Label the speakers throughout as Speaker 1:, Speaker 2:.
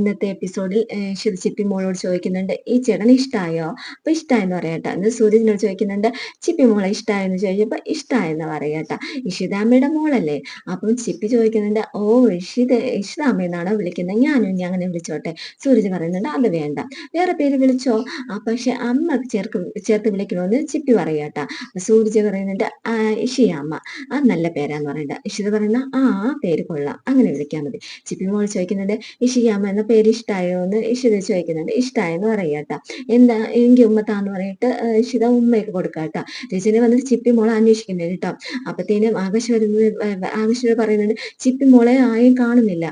Speaker 1: ഇന്നത്തെ എപ്പിസോഡിൽ ചിപ്പി മോളോട് ചോദിക്കുന്നുണ്ട് ഈ ചേട്ടന് ഇഷ്ടമായോ അപ്പൊ ഇഷ്ടമായെന്ന് പറയട്ടെ എന്ന് സൂര്യനോട് ചോദിക്കുന്നുണ്ട് ചിപ്പി മോളെ ഇഷ്ടമായെന്ന് ചോദിച്ചപ്പോ ഇഷ്ടമായെന്ന് പറയട്ടെ ഇഷിതാമ്മയുടെ മോളല്ലേ? അപ്പം ചിപ്പി ചോദിക്കുന്നുണ്ട് ഓ ഇഷിത ഇഷിതാമ്മയെന്നാണോ വിളിക്കുന്നത് ഞാനും ഞാൻ അങ്ങനെ വിളിച്ചോട്ടെ. സൂരജ് പറയുന്നുണ്ട് അത് വേണ്ട. വേറെ പേര് വിളിച്ചോ? ആ പക്ഷെ അമ്മ ചേർക്ക് ചേർത്ത് വിളിക്കണമെന്ന് ചിപ്പി പറയട്ടാ സൂരജ് പറയുന്നുണ്ട് ഇഷിയമ്മ. ആ നല്ല പേരാന്ന് പറയണ്ട. ഇഷിത പറയുന്ന ആ പേര് കൊള്ളാം. അങ്ങനെ വിളിക്കാൻ മതി. ചിപ്പി മോൾ ചോദിക്കുന്നുണ്ട് ഇഷിയാമ്മ എന്ന പേര് ഇഷ്ടായോ എന്ന് ഇഷിത ചോദിക്കുന്നുണ്ട്. ഇഷ്ടായെന്ന് പറയാട്ട എന്താ? എങ്കിൽ ഉമ്മത്താന്ന് പറഞ്ഞിട്ട് ഇഷിത ഉമ്മയൊക്കെ കൊടുക്കാട്ട രചന വന്നിട്ട് ചിപ്പി മോളെ അന്വേഷിക്കുന്നത് കേട്ടോ. അപ്പത്തേനും ആകാശ് വരുന്നത് പറയുന്നുണ്ട് ചിപ്പി മോളെ ആയും കാണുന്നില്ല.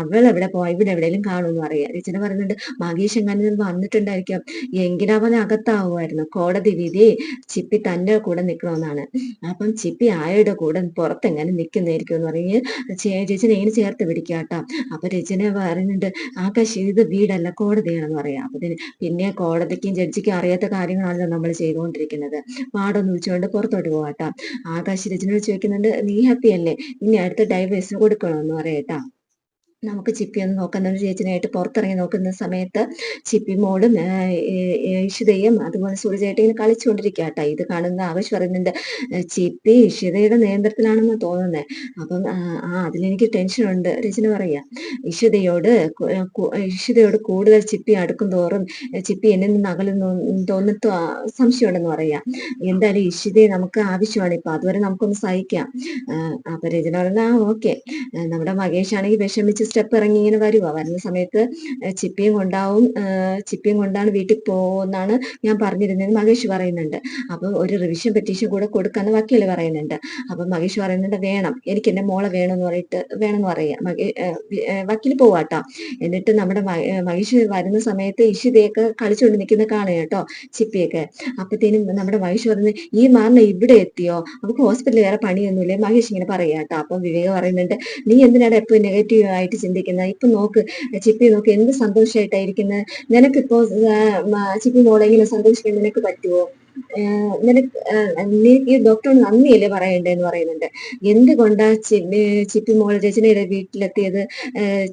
Speaker 1: അവൾ എവിടെ പോവാ ഇവിടെ എവിടെയെങ്കിലും കാണുമെന്ന് പറയാ. രചന പറയുന്നുണ്ട് മകേഷ് എങ്ങനെ വന്നിട്ടുണ്ടായിരിക്കും. എങ്കിലവൻ അകത്താവുമായിരുന്നു. കോടതി വിധി ചിപ്പി തന്റെ കൂടെ നിൽക്കണമെന്നാണ് അപ്പം ചിപ്പി ആയയുടെ കൂടെ പുറത്തെങ്ങനെ നിൽക്കുന്നതായിരിക്കും എന്ന് പറഞ്ഞ് രചന ഇങ്ങനെ ചേർത്ത് പിടിക്കുക കേട്ടോ. അപ്പൊ രചന പറയുന്നുണ്ട് ആകാശ് ഇത് വീടല്ല കോടതിയാണെന്ന് പറയാം. അപ്പൊ പിന്നെ കോടതിക്കും ജഡ്ജിക്കും അറിയാത്ത കാര്യങ്ങളാണല്ലോ നമ്മൾ ചെയ്തുകൊണ്ടിരിക്കുന്നത്. പാടൊന്ന് വിളിച്ചുകൊണ്ട് പുറത്തോട്ട് പോവാട്ടാ ആകാശ് രചനയോട് ചോദിക്കുന്നുണ്ട് നീ ഹാപ്പി അല്ലേ? ഇനി അടുത്ത ഡൈവേഴ്സിന് കൊടുക്കണമെന്ന് പറയട്ടാ നമുക്ക് ചിപ്പി ഒന്ന് നോക്കുന്ന ചേച്ചനായിട്ട് പുറത്തിറങ്ങി നോക്കുന്ന സമയത്ത് ചിപ്പി മോളും ഇഷിതയും അതുപോലെ സൂര്യചേട്ടി ഇങ്ങനെ കളിച്ചുകൊണ്ടിരിക്കുക കേട്ടോ. ഇത് കാണുന്ന ആവശ്യം പറയുന്നുണ്ട് ചിപ്പി ഇഷിതയുടെ നിയന്ത്രണത്തിലാണെന്ന് തോന്നുന്നത് അപ്പം ആ അതിലെനിക്ക് ടെൻഷനുണ്ട്. രചന പറയാ ഇഷിതയോട് ഇഷിതയോട് കൂടുതൽ ചിപ്പി അടുക്കും തോറും ചിപ്പി എന്നെ നിന്ന് അകലുന്നു തോന്നത്തോ സംശയമുണ്ടെന്ന് പറയാം എന്തായാലും ഇഷിതയെ നമുക്ക് ആവശ്യമാണ്. ഇപ്പൊ അതുവരെ നമുക്കൊന്ന് സഹിക്കാം. അപ്പൊ രചന പറഞ്ഞാൽ ഓക്കെ. നമ്മുടെ മകേഷ് ആണെങ്കിൽ വിഷമിച്ച് സ്റ്റെപ്പ് ഇറങ്ങി ഇങ്ങനെ വരുക വരുന്ന സമയത്ത് ചിപ്പിയും കൊണ്ടാവും ചിപ്പിയും കൊണ്ടാണ് വീട്ടിൽ പോകുമെന്നാണ് ഞാൻ പറഞ്ഞിരുന്നത്. മഹേഷ് പറയുന്നുണ്ട്. അപ്പം ഒരു റിവിഷൻ പെറ്റീഷൻ കൂടെ കൊടുക്കാന്ന് വക്കീൽ പറയുന്നുണ്ട്. അപ്പം മഹേഷ് പറയുന്നുണ്ട് വേണം. എനിക്ക് എന്റെ മോളെ വേണമെന്ന് പറഞ്ഞിട്ട് വേണമെന്ന് പറയാം. വക്കീൽ പോവാട്ടോ. എന്നിട്ട് നമ്മുടെ മഹേഷ് വരുന്ന സമയത്ത് ഇഷിതയൊക്കെ കളിച്ചുകൊണ്ട് നിൽക്കുന്ന കാണുക കേട്ടോ ചിപ്പിയൊക്കെ. അപ്പത്തേനും നമ്മുടെ മഹേഷ് പറഞ്ഞു ഈ മാറിന് ഇവിടെ എത്തിയോ? നമുക്ക് ഹോസ്പിറ്റലിൽ വേറെ പണിയൊന്നുമില്ലേ? മഹേഷ് ഇങ്ങനെ പറയാ കേട്ടോ. അപ്പം വിവേക് പറയുന്നുണ്ട് നീ എന്തിനാണ് എപ്പോഴും നെഗറ്റീവ് ആയിട്ട് ചിന്തിക്കുന്നത്. ഇപ്പൊ നോക്ക് ചിപ്പി നോക്ക് എന്ത് സന്തോഷമായിട്ടായിരിക്കുന്നത് നിനക്കിപ്പോ ചിപ്പി മോളെങ്കിലും സന്തോഷിക്കാൻ നിനക്ക് പറ്റുമോ നിനക്ക് നീ ഈ ഡോക്ടറോട് നന്ദിയല്ലേ പറയണ്ടേന്ന് പറയുന്നുണ്ട്. എന്തുകൊണ്ടാ ചിപ്പി മോൾ രചനയുടെ വീട്ടിലെത്തിയത്?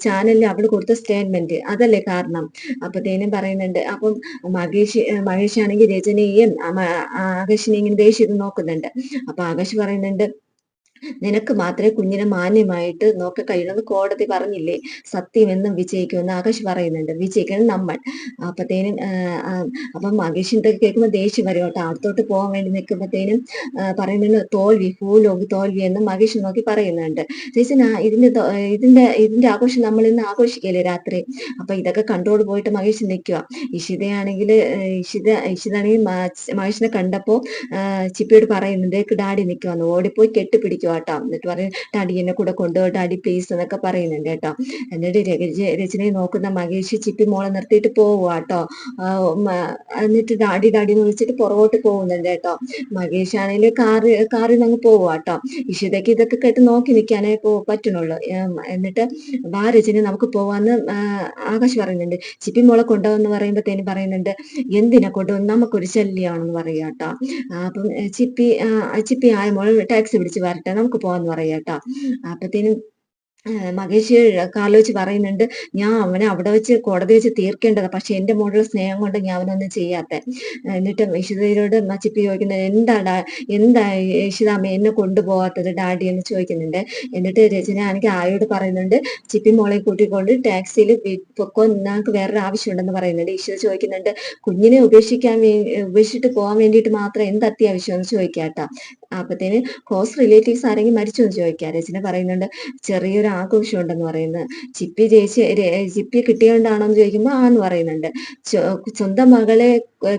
Speaker 1: ചാനലിൽ അവൾ കൊടുത്ത സ്റ്റേറ്റ്മെന്റ്. അതല്ലേ കാരണം. അപ്പത്തേനും പറയുന്നുണ്ട് അപ്പം മഹേഷ് മഹേഷ് ആണെങ്കിൽ രചനയെയും ആകാശിനെ ഇങ്ങനെ ദേഷ്യം നോക്കുന്നുണ്ട്. അപ്പൊ ആകാശ് പറയുന്നുണ്ട് നിനക്ക് മാത്രമേ കുഞ്ഞിനെ മാന്യമായിട്ട് നോക്ക കഴിയണമെന്ന് കോടതി പറഞ്ഞില്ലേ സത്യം എന്നും വിജയിക്കുമെന്ന് ആകാശ് പറയുന്നുണ്ട്. വിജയിക്കണം നമ്മൾ. അപ്പത്തേനും അപ്പം മകേഷിന്റെ കേൾക്കുമ്പോൾ ദേഷ്യം വരും കേട്ടോ. അടുത്തോട്ട് പോകാൻ വേണ്ടി നിൽക്കുമ്പോഴത്തേനും പറയുന്നുണ്ട് തോൽവി ഭൂലോകി തോൽവി എന്ന് മകേഷ് നോക്കി പറയുന്നുണ്ട്. ചേച്ചി ഇതിന്റെ ഇതിന്റെ ഇതിന്റെ ആഘോഷം നമ്മൾ ഇന്ന് ആഘോഷിക്കല്ലേ രാത്രി? അപ്പൊ ഇതൊക്കെ കണ്ടോട് പോയിട്ട് മകേഷ് നിൽക്കുക ഇഷിതയാണെങ്കിൽ ഇഷിത ഇഷിതാണെങ്കിൽ മഹേഷിനെ കണ്ടപ്പോ ചിപ്പിയോട് പറയുന്നുണ്ട് ഡാഡി നിൽക്കുവാന്ന്. ഓടിപ്പോയി കെട്ടിപ്പിടിക്കുക കേട്ടോ. എന്നിട്ട് പറയും ഡാഡി എന്നെ കൂടെ കൊണ്ടുപോ ഡാഡി പ്ലീസ് എന്നൊക്കെ പറയുന്നുണ്ട് കേട്ടോ. എന്നിട്ട് രചനയെ നോക്കുന്ന മഹേഷ് ചിപ്പി മോളെ നിർത്തിയിട്ട് പോവുക കേട്ടോ. എന്നിട്ട് ഡാഡി ഡാഡി എന്ന് വിളിച്ചിട്ട് പുറകോട്ട് പോകുന്നുണ്ട് കേട്ടോ. മഹേഷ് ആണെങ്കിൽ കാറി കാറിൽ നിന്ന് പോവുക കേട്ടോ. ഇഷിതയ്ക്ക് ഇതൊക്കെ കേട്ട് നോക്കി നിൽക്കാനേ പോ പറ്റണുള്ളൂ എന്നിട്ട് വാ രചന നമുക്ക് പോവാന്ന് ആകാശ് പറയുന്നുണ്ട്. ചിപ്പി മോളെ കൊണ്ടുവന്ന് പറയുമ്പോഴത്തേന് പറയുന്നുണ്ട് എന്തിനാ കൊണ്ടുവന്ന്? നമുക്കൊരു ശല്യമാണെന്ന് പറയാ കേട്ടോ. അപ്പം ചിപ്പി ചിപ്പി ആയ മോൾ ടാക്സി പിടിച്ച് വരട്ടെ നമുക്ക് പോവാന്ന് പറയാം കേട്ടോ അപ്പത്തേനും മകേഷ് കാലോചിച്ച് പറയുന്നുണ്ട് ഞാൻ അവനെ അവിടെ വെച്ച് കോടതി വെച്ച് തീർക്കേണ്ടത്. പക്ഷെ എന്റെ മോളുടെ സ്നേഹം കൊണ്ട് ഞാൻ അവനൊന്നും ചെയ്യാത്ത. എന്നിട്ട് യശുദയോട് മച്ചിപ്പി ചോദിക്കുന്നത് എന്താ എന്താ യശുദാമ്മ എന്നെ കൊണ്ടുപോകാത്തത് ഡാഡി? എന്ന് ചോദിക്കുന്നുണ്ട്. എന്നിട്ട് രചന എനിക്ക് ആയോട് പറയുന്നുണ്ട് ചിപ്പി മോളെ കൂട്ടിക്കൊണ്ട് ടാക്സിയിൽ പൊക്കോ ഞങ്ങൾക്ക് വേറൊരു ആവശ്യമുണ്ടെന്ന് പറയുന്നുണ്ട്. ഈശ്വര ചോദിക്കുന്നുണ്ട് കുഞ്ഞിനെ ഉപേക്ഷിക്കാൻ ഉപേക്ഷിച്ചിട്ട് പോകാൻ വേണ്ടിയിട്ട് മാത്രം എന്ത് അത്യാവശ്യം എന്ന് ചോദിക്കാട്ടോ. അപ്പത്തേന് ക്ലോസ് റിലേറ്റീവ്സ് ആരെങ്കിലും മരിച്ചു എന്ന് ചോദിക്കാം. രചന പറയുന്നുണ്ട് ചെറിയൊരു ആഘോഷം ഉണ്ടെന്ന് പറയുന്നത് ചിപ്പി ജയിച്ച് ചിപ്പി കിട്ടിയോണ്ടാണോ എന്ന് ചോദിക്കുമ്പോൾ ആന്ന് പറയുന്നുണ്ട്. സ്വന്തം മകളെ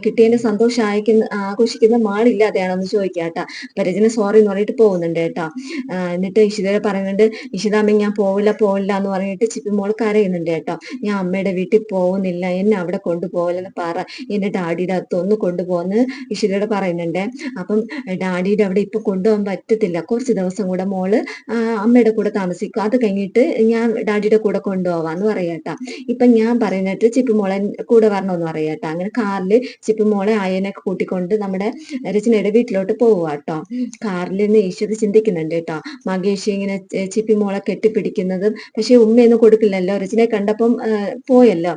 Speaker 1: കിട്ടിയതിന്റെ സന്തോഷം ആയിക്കുന്ന ആഘോഷിക്കുന്ന മാളില്ലാതെയാണോ എന്ന് ചോദിക്കുക കേട്ടാ പരജന സോറി എന്ന് പറഞ്ഞിട്ട് പോകുന്നുണ്ട് കേട്ടാ. എന്നിട്ട് ഇഷിത പറയുന്നുണ്ട് ഇഷിതാമ്മ ഞാൻ പോവില്ല പോവില്ല എന്ന് പറഞ്ഞിട്ട് ചിപ്പി മോൾ കരയുന്നുണ്ട് കേട്ടോ. ഞാൻ അമ്മയുടെ വീട്ടിൽ പോകുന്നില്ല എന്നെ അവിടെ കൊണ്ടുപോകലെന്ന് പറ. എന്റെ ഡാഡിയുടെ അകത്ത് ഒന്ന് കൊണ്ടുപോകുന്ന ഇഷിതയോട് പറയുന്നുണ്ട്. അപ്പം ഡാഡിയുടെ അവിടെ ഇപ്പൊ കൊണ്ടുപോകാൻ പറ്റത്തില്ല. കുറച്ച് ദിവസം കൂടെ മോൾ അമ്മയുടെ കൂടെ താമസിക്കും. അത് കഴിഞ്ഞിട്ട് ഞാൻ ഡാഡിയുടെ കൂടെ കൊണ്ടുപോവാന്ന് പറയാട്ടാ. ഇപ്പൊ ഞാൻ പറയുന്നിട്ട് ചിപ്പി മോളെ കൂടെ വരണമെന്ന് പറയാട്ടാ. അങ്ങനെ കാറിൽ ചിപ്പി മോളെ ആയനൊക്കെ കൂട്ടിക്കൊണ്ട് നമ്മുടെ രചനയുടെ വീട്ടിലോട്ട് പോവുക കേട്ടോ കാറിൽ നിന്ന് ഈശ്വത് ചിന്തിക്കുന്നുണ്ട് കേട്ടോ മകേഷ് ഇങ്ങനെ ചിപ്പി മോളെ കെട്ടിപ്പിടിക്കുന്നതും പക്ഷെ ഉമ്മയൊന്നും കൊടുക്കില്ലല്ലോ. രചനയെ കണ്ടപ്പം പോയല്ലോ.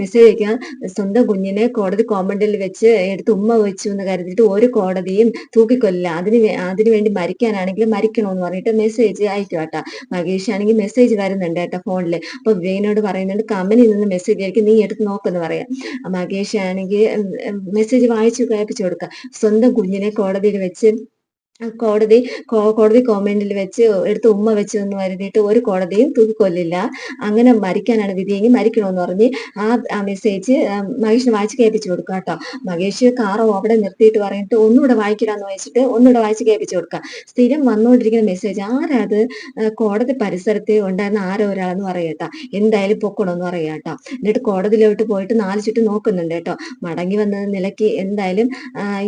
Speaker 1: മെസ്സേജ് അയക്കാൻ സ്വന്തം കുഞ്ഞിനെ കോടതി കോമ്പൗണ്ടിൽ വെച്ച് എടുത്ത് ഉമ്മ വെച്ചു എന്ന് കരുതിയിട്ട് ഒരു കോടതിയും തൂക്കിക്കൊല്ലില്ല. അതിന് അതിനു വേണ്ടി മരിക്കാനാണെങ്കിൽ മരിക്കണമെന്ന് പറഞ്ഞിട്ട് മെസ്സേജ് അയക്കും കേട്ടോ മകേഷ് ആണെങ്കിൽ മെസ്സേജ് വരുന്നുണ്ട് കേട്ടോ ഫോണിൽ അപ്പൊ വിവേകിനോട് പറയുന്നുണ്ട് കമ്പനിയിൽ നിന്ന് മെസ്സേജ് ആയിരിക്കും നീ എടുത്ത് നോക്കെന്ന് പറയാം. മകേഷ് ആണെങ്കിൽ മെസ്സേജ് വായിച്ചു കേൾപ്പിച്ചു കൊടുക്കുക സ്വന്തം കുഞ്ഞിനെ കോടതിയിൽ വെച്ച് കോടതി കോടതി കോമെന്റിൽ വെച്ച് എടുത്ത് ഉമ്മ വെച്ച് എന്ന് വരുതിയിട്ട് ഒരു കോടതിയും തൂക്കിക്കൊല്ലില്ല. അങ്ങനെ മരിക്കാനാണ് വിധിയെങ്കിൽ മരിക്കണമെന്ന് പറഞ്ഞ് ആ മെസ്സേജ് മഹേഷിന് വായിച്ച് കേൾപ്പിച്ചു കൊടുക്കുക കേട്ടോ മഹേഷ് കാറോ അവിടെ നിർത്തിയിട്ട് പറഞ്ഞിട്ട് ഒന്നുകൂടെ വായിക്കലാന്ന് വെച്ചിട്ട് ഒന്നുകൂടെ വായിച്ച് കേൾപ്പിച്ചു കൊടുക്കുക സ്ഥിരം വന്നുകൊണ്ടിരിക്കുന്ന മെസ്സേജ് ആരാത് കോടതി പരിസരത്ത് ഉണ്ടായിരുന്ന ആരോ ഒരാളെന്ന് പറയട്ടോ എന്തായാലും പൊക്കണമെന്ന് പറയാട്ടോ എന്നിട്ട് കോടതിയിലോട്ട് പോയിട്ട് നാല് ചുറ്റും നോക്കുന്നുണ്ട് കേട്ടോ മടങ്ങി വന്ന നിലയ്ക്ക് എന്തായാലും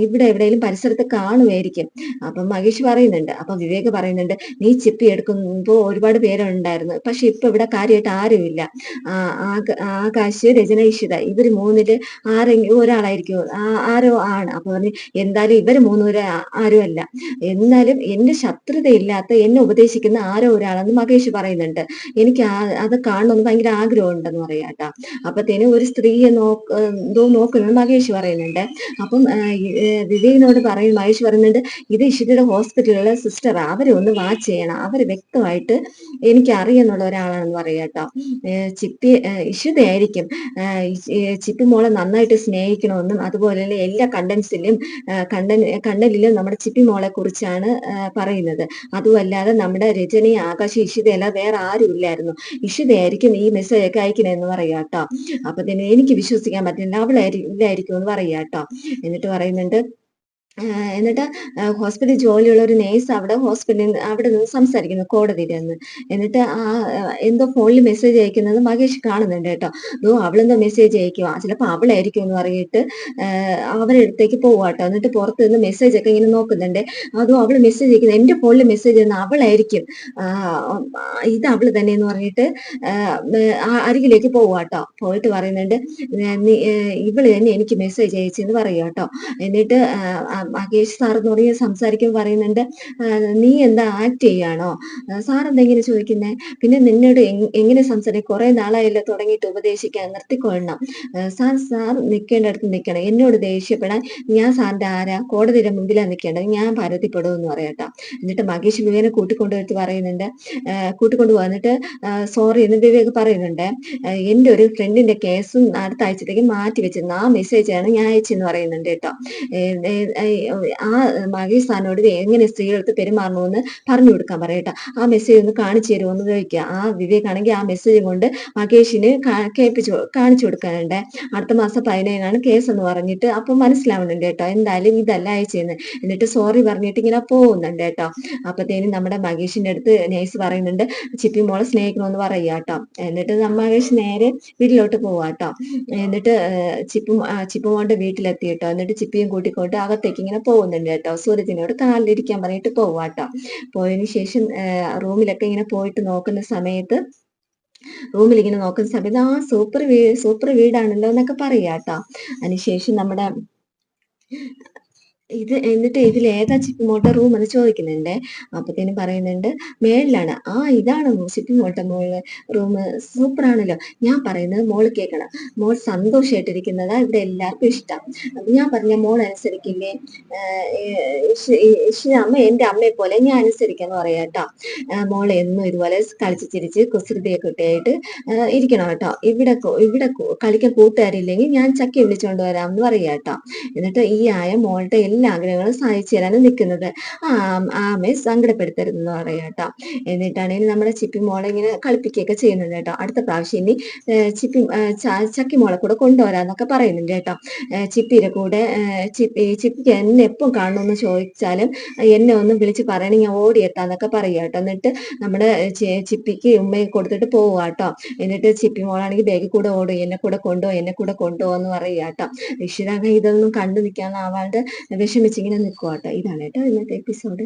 Speaker 1: ഇവിടെ എവിടെയെങ്കിലും പരിസരത്ത് കാണുമായിരിക്കും. അപ്പം മഹേഷ് പറയുന്നുണ്ട് അപ്പൊ വിവേക് പറയുന്നുണ്ട് നീ ചിപ്പി എടുക്കുമ്പോൾ ഒരുപാട് പേരുണ്ടായിരുന്നു പക്ഷെ ഇപ്പൊ ഇവിടെ കാര്യമായിട്ട് ആരുമില്ല ആകാശ് രചന ഇഷിത ഇവർ മൂന്നിൽ ആരെങ്കിലും ഒരാളായിരിക്കും. ആരോ ആണ്. അപ്പൊ പറഞ്ഞു എന്തായാലും ഇവർ മൂന്നുപേരെ അല്ല. എന്നാലും എന്റെ ശത്രുതയില്ലാത്ത എന്നെ ഉപദേശിക്കുന്ന ആരോ ഒരാളെന്ന് മഹേഷ് പറയുന്നുണ്ട്. എനിക്ക് അത് കാണണമെന്ന് ഭയങ്കര ആഗ്രഹം ഉണ്ടെന്ന് പറയാട്ടോ അപ്പത്തേനും ഒരു സ്ത്രീയെ നോക്ക് നോക്കുന്നത് മഹേഷ് പറയുന്നുണ്ട്. അപ്പം വിവേകിനോട് പറയും മഹേഷ് പറയുന്നുണ്ട് ഇത് ഇഷിതയുടെ ഹോസ്പിറ്റലിലെ സിസ്റ്റർ അവരെ ഒന്ന് വാച്ച് ചെയ്യണം. അവർ വ്യക്തമായിട്ട് എനിക്ക് അറിയുന്നുള്ള ഒരാളാണെന്ന് പറയുക കേട്ടോ. ചിപ്പി ഇഷിതയായിരിക്കും. ചിപ്പി മോളെ നന്നായിട്ട് സ്നേഹിക്കണമെന്നും അതുപോലെ തന്നെ എല്ലാ കണ്ടൻസിലും കണ്ടൻ കണ്ടലിലും നമ്മുടെ ചിപ്പി മോളെ കുറിച്ചാണ് പറയുന്നത്. അതുമല്ലാതെ നമ്മുടെ രചനയെ ആകാശം ഇഷിതയല്ല വേറെ ആരും ഇല്ലായിരുന്നു. ഇഷിതയായിരിക്കും ഈ മെസ്സേജ് ഒക്കെ അയക്കണമെന്ന് പറയുക കേട്ടോ. അപ്പൊ തന്നെ എനിക്ക് വിശ്വസിക്കാൻ പറ്റില്ല. അവളായിരിക്കും ഇല്ലായിരിക്കും എന്ന് പറയുക കേട്ടോ. എന്നിട്ട് പറയുന്നുണ്ട് എന്നിട്ട് ഹോസ്പിറ്റലിൽ ജോലിയുള്ള ഒരു നേഴ്സ് അവിടെ ഹോസ്പിറ്റലിൽ അവിടെ നിന്ന് സംസാരിക്കുന്നു കോടതിയിൽ നിന്ന് എന്നിട്ട് ആ എന്തോ ഫോണിൽ മെസ്സേജ് അയക്കുന്നത് മഹേഷ് കാണുന്നുണ്ട് കേട്ടോ. അതോ അവളെന്തോ മെസ്സേജ് അയക്കുക ചിലപ്പോൾ അവളായിരിക്കും എന്ന് പറഞ്ഞിട്ട് അവരുടെ അടുത്തേക്ക് പോവാട്ടോ എന്നിട്ട് പുറത്ത് നിന്ന് മെസ്സേജ് ഒക്കെ ഇങ്ങനെ നോക്കുന്നുണ്ട്. അതോ അവൾ മെസ്സേജ് അയക്കുന്നത് എന്റെ ഫോണിൽ മെസ്സേജ് ചെയ്യുന്ന അവളായിരിക്കും. ഇത് അവൾ തന്നെ എന്ന് പറഞ്ഞിട്ട് അരികിലേക്ക് പോവാട്ടോ പോയിട്ട് പറയുന്നുണ്ട് ഇവൾ തന്നെ എനിക്ക് മെസ്സേജ് അയച്ചെന്ന് പറയുക കേട്ടോ. എന്നിട്ട് മഹേഷ് സാർ ഞാൻ സംസാരിക്കുമ്പോൾ പറയുന്നുണ്ട് നീ എന്താ ആക്ട് ചെയ്യാണോ? സാർ എന്തെങ്കിലും ചോദിക്കുന്നേ? പിന്നെ നിന്നോട് എങ്ങനെ സംസാരിക്കും കുറെ നാളായല്ലോ തുടങ്ങിയിട്ട് ഉപദേശിക്കാൻ നിർത്തിക്കൊള്ളണം. സാർ സാർ നിൽക്കേണ്ട അടുത്ത് നിൽക്കണം എന്നോട് ദേഷ്യപ്പെടാൻ ഞാൻ സാറിന്റെ ആരാ? കോടതിയുടെ മുമ്പിലാണ് നിൽക്കേണ്ടത് ഞാൻ പരാതിപ്പെടുമെന്ന് പറയട്ടോ എന്നിട്ട് മഹേഷ് വിവേനെ കൂട്ടിക്കൊണ്ടുവരുത്തി പറയുന്നുണ്ട്. കൂട്ടിക്കൊണ്ടു വന്നിട്ട് സോറി എന്ന് വിവേക് പറയുന്നുണ്ട്. എന്റെ ഒരു ഫ്രണ്ടിന്റെ കേസും അടുത്ത ആഴ്ചത്തേക്ക് മാറ്റി വെച്ചിരുന്നു ആ മെസ്സേജാണ് ഞാൻ അയച്ചെന്ന് പറയുന്നുണ്ട് കേട്ടോ. ആ മഹേഷ് സാറിനോട് എങ്ങനെ സ്ത്രീകൾക്ക് പെരുമാറണമെന്ന് പറഞ്ഞു കൊടുക്കാൻ പറയട്ടെ ആ മെസ്സേജ് ഒന്ന് കാണിച്ചു തരുമെന്ന് ചോദിക്കുക. ആ വിവേകാണെങ്കിൽ ആ മെസ്സേജ് കൊണ്ട് മഹേഷിന് കേൾപ്പിച്ചു കാണിച്ചു കൊടുക്കാനുണ്ട്. അടുത്ത മാസം പതിനേഴാണ് കേസ് എന്ന് പറഞ്ഞിട്ട് അപ്പൊ മനസ്സിലാവുന്നുണ്ട് കേട്ടോ. എന്തായാലും ഇതല്ല അയച്ചെന്ന് എന്നിട്ട് സോറി പറഞ്ഞിട്ട് ഇങ്ങനെ പോകുന്നുണ്ട് കേട്ടോ. അപ്പത്തേനും നമ്മുടെ മഹേഷിന്റെ അടുത്ത് നേഴ്സ് പറയുന്നുണ്ട് ചിപ്പി മോളെ സ്നേഹിക്കണമെന്ന് പറയുക കേട്ടോ. എന്നിട്ട് മഹേഷ് നേരെ വീട്ടിലോട്ട് പോവാട്ടോ എന്നിട്ട് ചിപ്പും ചിപ്പുമോന്റെ വീട്ടിലെത്തി കേട്ടോ. എന്നിട്ട് ചിപ്പിയും കൂട്ടിക്കൊണ്ട് അകത്തേക്ക് ഇങ്ങനെ പോകുന്നുണ്ട് കേട്ടോ. സൂരജിനോട് കാലിലിരിക്കാൻ പറഞ്ഞിട്ട് പോവാട്ടോ. പോയതിന് ശേഷം റൂമിലൊക്കെ ഇങ്ങനെ പോയിട്ട് നോക്കുന്ന സമയത്ത് റൂമിൽ ഇങ്ങനെ നോക്കുന്ന സമയത്ത് ആ സൂപ്പർ വീ സൂപ്പർ വീടാണല്ലോ എന്നൊക്കെ പറയാട്ടോ. അതിനുശേഷം നമ്മുടെ ഇത് എന്നിട്ട് ഇതിൽ ഏതാ ചിപ്പി മോട്ട റൂം എന്ന് ചോദിക്കുന്നുണ്ട്. അപ്പത്തേനും പറയുന്നുണ്ട് മേളിലാണ്. ആ ഇതാണ് ചിപ്പി മോട്ട മോൾ റൂം. സൂപ്പർ ആണല്ലോ ഞാൻ പറയുന്നത് മോൾ കേൾക്കണം. മോൾ സന്തോഷമായിട്ടിരിക്കുന്നതാ ഇവിടെ എല്ലാവർക്കും ഇഷ്ടം. ഞാൻ പറഞ്ഞ മോൾ അനുസരിക്കില്ലേ? അമ്മ എന്റെ അമ്മയെ പോലെ ഞാൻ അനുസരിക്കാന്ന് പറയാം കേട്ടോ മോൾ എന്നും ഇതുപോലെ കളിച്ച് ചിരിച്ച് കുസൃതിയൊക്കെ കുട്ടിയായിട്ട് ഇരിക്കണം കേട്ടോ ഇവിടെ ഇവിടെ കളിക്കാൻ കൂട്ടുകാരില്ലെങ്കിൽ ഞാൻ ചക്കി വിളിച്ചുകൊണ്ട് വരാം എന്ന് പറയാം കേട്ടോ എന്നിട്ട് ഈ ആയ മോളുടെ എല്ലാ ആഗ്രഹങ്ങളും സാധിച്ചു തരാനും നിൽക്കുന്നത് ആ ആമയെ സങ്കടപ്പെടുത്തരുതെന്ന് പറയാം കേട്ടോ. എന്നിട്ടാണെങ്കിൽ നമ്മുടെ ചിപ്പി മോളെ ഇങ്ങനെ കളിപ്പിക്കുകയൊക്കെ ചെയ്യുന്നുണ്ട് കേട്ടോ. അടുത്ത പ്രാവശ്യം ഇനി ചിപ്പി ചക്കി മോളെ കൂടെ കൊണ്ടുവരാന്നൊക്കെ പറയുന്നുണ്ട് കേട്ടോ. ചിപ്പിയുടെ കൂടെ ചിപ്പി ചിപ്പിക്ക് എന്നെ എപ്പം കാണണമെന്ന് ചോദിച്ചാലും എന്നെ ഒന്ന് വിളിച്ച് പറയണേ ഞാൻ ഓടിയെത്താന്നൊക്കെ പറയുക കേട്ടോ. എന്നിട്ട് നമ്മുടെ ചിപ്പിക്ക് ഉമ്മയെ കൊടുത്തിട്ട് പോവുക കേട്ടോ. എന്നിട്ട് ചിപ്പി മോളാണെങ്കിൽ ബാഗിൽ കൂടെ ഓടും എന്നെ കൂടെ കൊണ്ടുപോകും എന്നെ കൂടെ കൊണ്ടുപോ എന്ന് പറയുക കേട്ടോ. രക്ഷിതാക്കൾ ഇതൊന്നും കണ്ടു നിൽക്കാൻ ആവാണ്ട് വിഷമിച്ചിങ്ങനെ നിൽക്കുക ഇതാണ് കേട്ടോ ഇന്നത്തെ എപ്പിസോഡ്